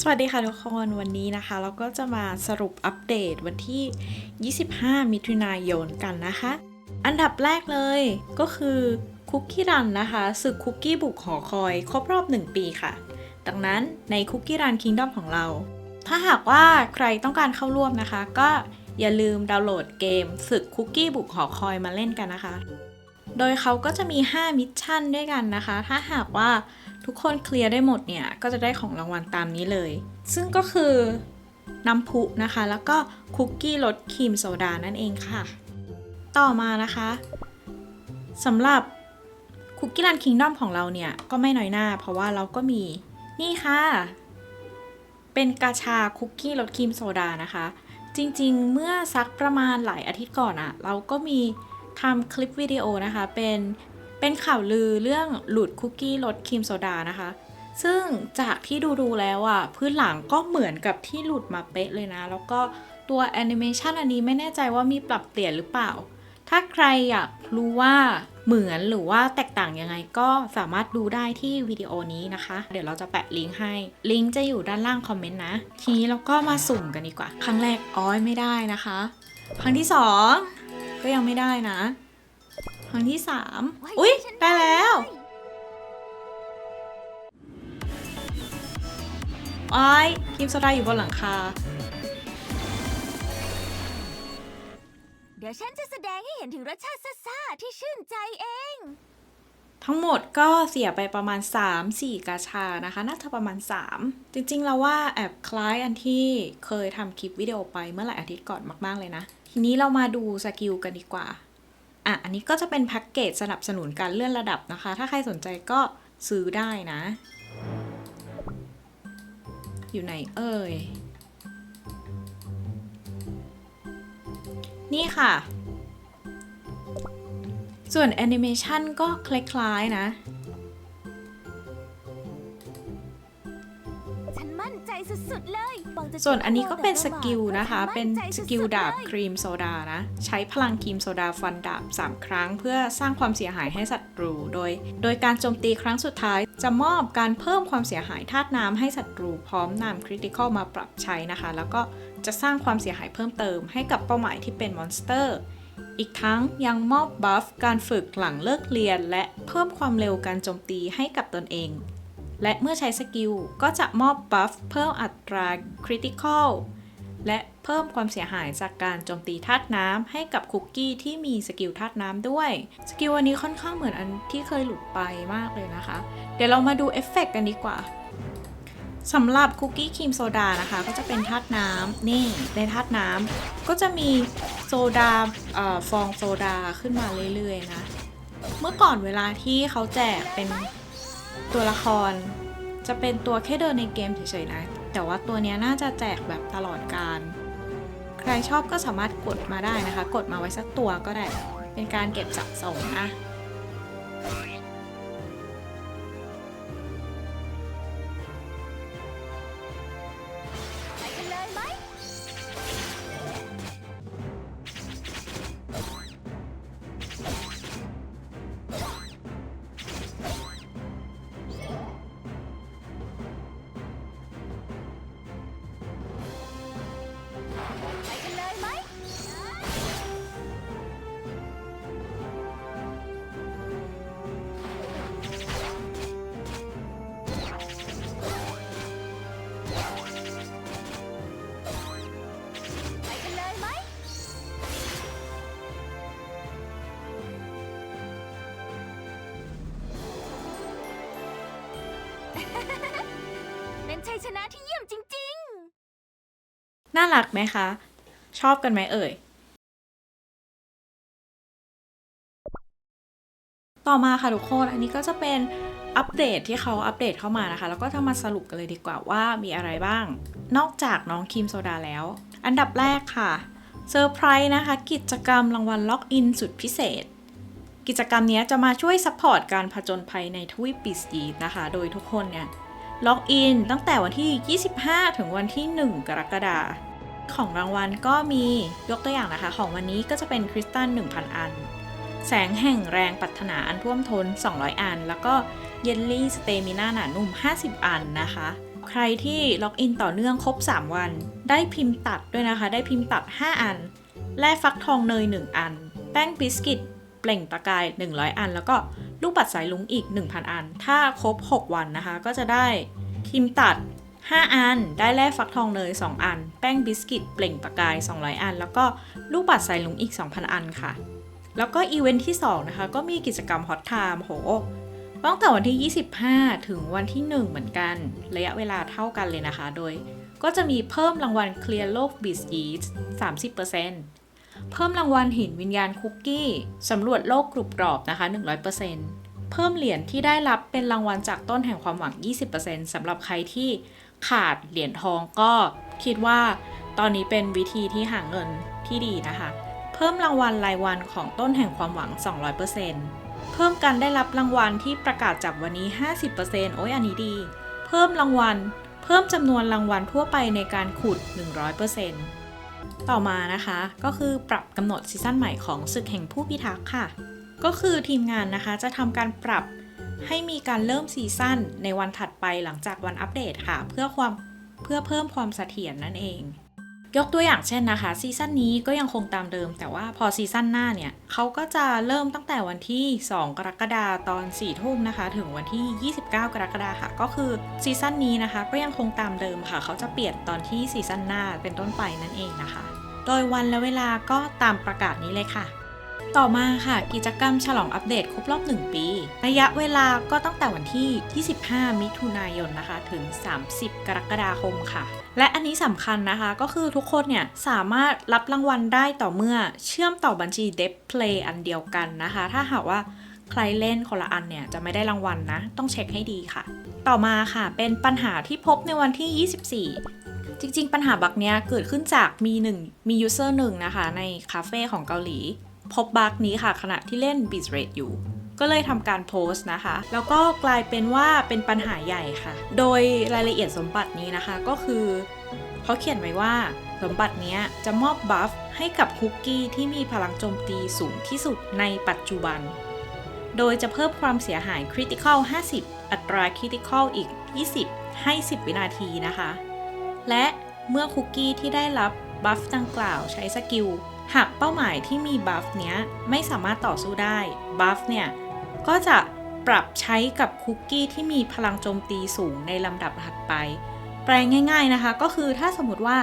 สวัสดีค่ะทุกคนวันนี้นะคะ เราก็จะมาสรุปอัปเดตวันที่ 25 มิถุนายนกันนะคะ อันดับแรกเลยก็คือคุกกี้รันนะคะศึกคุกกี้บุกหอคอยครบรอบ 1 ปีค่ะ ดังนั้นในคุกกี้รันคิงดอมของเรา ถ้าหากว่าใครต้องการเข้าร่วมนะคะ ก็อย่าลืมดาวน์โหลดเกมศึกคุกกี้บุกหอคอยมาเล่นกันนะคะ โดยเขาก็จะมี 5 มิชชั่นด้วยกันนะคะ ถ้าหากว่า ทุกคนเคลียร์ได้หมดเนี่ย ก็จะได้ของรางวัลตามนี้เลย ซึ่งก็คือน้ำพุนะคะ แล้วก็คุกกี้รสครีมโซดานั่นเองค่ะ ต่อมานะคะสำหรับคุกกี้รันคิงดอมของเราเนี่ย ก็ไม่น้อยหน้า เพราะว่าเราก็มีนี่ค่ะ เป็นกาชาคุกกี้รสครีมโซดานะคะ จริงๆ เมื่อสักประมาณหลายอาทิตย์ก่อนอะเราก็มีทำคลิปวิดีโอนะคะ เป็น เป็นข่าวลือเรื่องหลุดคุกกี้รสครีมโซดานะคะ ซึ่งจากที่ดูดูแล้วอะพื้นหลังก็เหมือนกับที่หลุดมาเป๊ะเลยนะ แล้วก็ตัวแอนิเมชันอันนี้ไม่แน่ใจว่ามีปรับเปลี่ยนหรือเปล่า ถ้าใครอยากรู้ว่าเหมือนหรือว่าแตกต่างยังไงก็สามารถดูได้ที่วิดีโอนี้นะคะ เดี๋ยวเราจะแปะลิงก์ให้ ลิงก์จะอยู่ด้านล่างคอมเมนต์นะ ทีนี้เราก็มาสุ่มกันดีกว่า ครั้งแรกอ้อยไม่ได้นะคะ ครั้งที่สองก็ยังไม่ได้นะ ครั้งที่สามอุ๊ย ได้แล้วอ้อยครีมโซดาอยู่บนหลังคา เดี๋ยวฉันจะแสดงให้เห็นถึงรสชาติซ่าๆที่ชื่นใจเอง ทั้งหมดก็เสียไปประมาณ 3-4 กาชานะคะ น่าจะประมาณ 3 จริงๆเราว่าแอบคล้ายอันที่เคยทำคลิปวิดีโอไปเมื่อหลายอาทิตย์ก่อนมากๆเลยนะ ทีนี้เรามาดูสกิลกันดีกว่า อะอันนี้ก็จะเป็นแพ็กเกจสนับสนุนการเลื่อนระดับนะคะ ถ้าใครสนใจก็ซื้อได้นะ อยู่ไหนเอ่ย นี่ค่ะ ส่วนแอนิเมชันก็คล้ายๆนะ สุดๆเลยหวังจะส่วนอันนี้ก็เป็นสกิลแต่นะคะว่าเป็นมั่ใจสกิลสุๆดาบเลยครีมโซดานะ ใช้พลังครีมโซดาฟันดาบ 3 ครั้ง เพื่อสร้างความเสียหายให้ศัตรู โดย โดยการโจมตีครั้งสุดท้าย จะมอบการเพิ่มความเสียหายธาตุน้ำให้ศัตรูพร้อมนำคริติคอลมาปรับใช้นะคะ แล้วก็จะสร้างความเสียหายเพิ่มเติมให้กับเป้าหมายที่เป็นมอนสเตอร์อีกทั้งยังมอบบัฟการฝึกหลังเลิกเรียน และเพิ่มความเร็วการโจมตีให้กับตนเอง และเมื่อใช้สกิลก็จะมอบบัฟเพิ่มอัตราคริติคอลและเพิ่มความเสียหายจากการโจมตีธาตุน้ำให้กับคุกกี้ที่มีสกิลธาตุน้ำด้วย สกิลอันนี้ค่อนข้างเหมือนอันที่เคยหลุดไปมากเลยนะคะ เดี๋ยวเรามาดูเอฟเฟกต์กันดีกว่าสำหรับคุกกี้ครีมโซดานะคะ ก็จะเป็นธาตุน้ำนี่ในธาตุน้ำก็จะมีโซดาเอ่อฟองโซดาขึ้นมาเรื่อยๆนะ เมื่อก่อนเวลาที่เขาแจกเป็น ตัวละครจะเป็นตัวแค่เดินในเกมเฉยๆนะ แต่ว่าตัวนี้น่าจะแจกแบบตลอดการ ใครชอบก็สามารถกดมาได้นะคะ กดมาไว้สักตัวก็ได้ เป็นการเก็บสะสมนะ ชนะที่เยี่ยมจริงๆน่ารักไหมคะ ชอบกันไหมเอ่ย ต่อมาค่ะทุกคน อันนี้ก็จะเป็นอัปเดตที่เขาอัปเดตเข้ามานะคะ แล้วก็จะมาสรุปกันเลยดีกว่าว่ามีอะไรบ้าง นอกจากน้องครีมโซดาแล้ว อันดับแรกค่ะเซอร์ไพรส์นะคะ กิจกรรมรางวัลล็อกอินสุดพิเศษ กิจกรรมนี้จะมาช่วยซัพพอร์ตการผจญภัยในทวีปปีสีนะคะ โดยทุกคนเนี่ย ล็อกอินตั้งแต่วันที่ 25 ถึงวันที่ 1 กรกฎาคมของรางวัลก็มียกตัวอย่างนะคะ ของวันนี้ก็จะเป็นคริสตัล 1,000 อัน แสงแห่งแรงปรารถนาอันท่วมท้น200 อัน แล้วก็เยลลี่สเตมิน่าหนานุ่ม 50 อันนะคะ ใครที่ล็อกอินต่อเนื่องครบ 3 วัน ได้พิมพ์ตัดด้วยนะคะ ได้พิมพ์ตัด 5 อันแร่ฟักทองเนย 1 อัน แป้งบิสกิตเปล่งประกาย 100 อัน แล้วก็ ลูกปัดสายลุงอีก 1,000 อัน ถ้าครบ 6 วันนะคะ ก็จะได้พิมตัด 5 อัน ได้แร่ฟักทองเนย 2 อัน แป้งบิสกิตเปล่งประกาย 200 อัน แล้วก็ลูกปัดสายลุงอีก 2,000 อันค่ะ แล้วก็อีเวนท์ที่ 2 นะคะ ก็มีกิจกรรมฮอตไทม์โหตั้งแต่วันที่ 25 ถึงวันที่ 1 เหมือนกัน ระยะเวลาเท่ากันเลยนะคะ โดยก็จะมีเพิ่มรางวัลเคลียร์โลกบิสยีส30% เพิ่มรางวัลหินวิญญาณคุกกี้สำรวจโลกกรุบกรอบนะคะ 100%เพิ่มเหรียญที่ได้รับเป็นรางวัลจากต้นแห่งความหวัง 20%สำหรับใครที่ขาดเหรียญทองก็คิดว่าตอนนี้เป็นวิธีที่หาเงินที่ดีนะคะ เพิ่มรางวัลรายวันของต้นแห่งความหวัง 200%เพิ่มการได้รับรางวัลที่ประกาศจากวันนี้ 50%โอ้ยอันนี้ดี เพิ่มรางวัล เพิ่มจำนวนรางวัลทั่วไปในการขุด 100% ต่อมานะคะ ก็คือปรับกำหนดซีซั่นใหม่ของศึกแห่งผู้พิทักษ์ค่ะ ก็คือทีมงานนะคะจะทำการปรับให้มีการเริ่มซีซั่นในวันถัดไปหลังจากวันอัปเดตค่ะ เพื่อความเพื่อเพิ่มความเสถียรนั่นเอง ยกตัวอย่างเช่นนะคะซีซั่นนี้ก็ยังคงตามเดิม แต่ว่าพอซีซั่นหน้าเนี่ยเขาก็จะเริ่มตั้งแต่วันที่ 2 กรกฎาคมตอน4ทุ่มนะคะ ถึงวันที่ 29 กรกฎาคมค่ะ ก็คือซีซั่นนี้นะคะ ก็ยังคงตามเดิมค่ะ เขาจะเปลี่ยนตอนที่ซีซั่นหน้าเป็นต้นไปนั่นเองนะคะ โดยวันและเวลาก็ตามประกาศนี้เลยค่ะ ต่อมาค่ะกิจกรรมฉลองอัปเดตครบรอบ 1 ปี ระยะเวลาก็ตั้งแต่วันที่ 25 มิถุนายนนะคะ ถึง 30 กรกฎาคมค่ะ และอันนี้สำคัญนะคะก็คือทุกคนเนี่ยสามารถรับรางวัลได้ต่อเมื่อเชื่อมต่อบัญชี d e b Play อันเดียวกันนะคะ ถ้าหากว่าใครเล่นคนละอันเนี่ยจะไม่ได้รางวัลนะต้องเช็คให้ดีค่ะ ต่อมาค่ะเป็นปัญหาที่พบในวันที่ 24จริงๆ ปัญหาบักเนี้ยเกิดขึ้นจากมีหนึ่งมียูเซอร์หนึ่งนะคะ ในคาเฟ่ของเกาหลี พบบั๊กนี้ค่ะขณะที่เล่น b i t r a t e อยู่ ก็เลยทำการโพสต์นะคะ แล้วก็กลายเป็นว่าเป็นปัญหาใหญ่ค่ะ โดยรายละเอียดสมบัตินี้นะคะก็คือเขาเขียนไว้ว่าสมบัตินี้จะมอบบัฟให้กับคุกกี้ที่มีพลังโจมตีสูงที่สุดในปัจจุบัน โดยจะเพิ่มความเสียหายคริติคอล50 อัตราคริติคอลอีก 20 ให้ 10 วินาทีนะคะ และเมื่อคุกกี้ที่ได้รับบัฟดังกล่าวใช้สกิลหากเป้าหมายที่มีบัฟเนี้ยไม่สามารถต่อสู้ได้บัฟเนี่ยก็จะปรับใช้กับคุกกี้ที่มีพลังโจมตีสูงในลำดับถัดไป แปลงง่ายๆนะคะ ก็คือถ้าสมมติว่า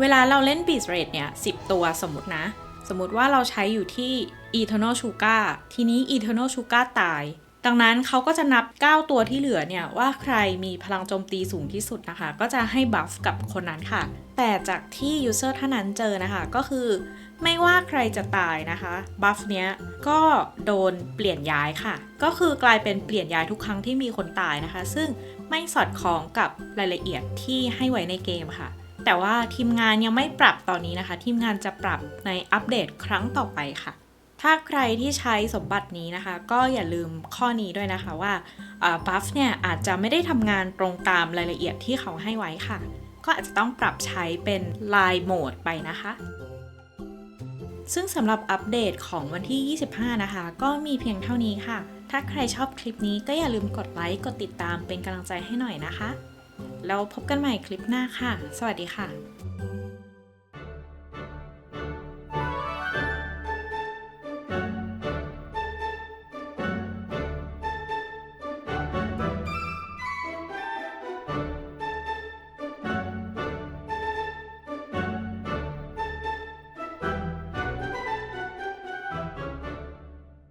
เวลาเราเล่น b e a t Rate เนี่ย10 ตัวสมมตินะ สมมติว่าเราใช้อยู่ที่ Eternal Sugar ทีนี้ Eternal Sugar ตาย ดังนั้นเขาก็จะนับ 9 ตัวที่เหลือเนี่ย ว่าใครมีพลังโจมตีสูงที่สุดนะคะ ก็จะให้บัฟกับคนนั้นค่ะ แต่จากที่ User ท่านนั้นเจอนะคะ ก็คือ ไม่ว่าใครจะตายนะคะบัฟเนี้ยก็โดนเปลี่ยนย้ายค่ะ ก็คือกลายเป็นเปลี่ยนย้ายทุกครั้งที่มีคนตายนะคะ ซึ่งไม่สอดคล้องกับรายละเอียดที่ให้ไว้ในเกมค่ะ แต่ว่าทีมงานยังไม่ปรับตอนนี้นะคะ ทีมงานจะปรับในอัปเดตครั้งต่อไปค่ะ ถ้าใครที่ใช้สมบัตินี้นะคะ ก็อย่าลืมข้อนี้ด้วยนะคะว่าบัฟเนี่ยอาจจะไม่ได้ทำงานตรงตามรายละเอียดที่เขาให้ไว้ค่ะ ก็อาจจะต้องปรับใช้เป็นลายโหมดไปนะคะ ซึ่งสำหรับอัปเดตของวันที่ 25 นะคะ ก็มีเพียงเท่านี้ค่ะ ถ้าใครชอบคลิปนี้ก็อย่าลืมกดไลค์ กดติดตามเป็นกำลังใจให้หน่อยนะคะ แล้วพบกันใหม่คลิปหน้าค่ะ สวัสดีค่ะ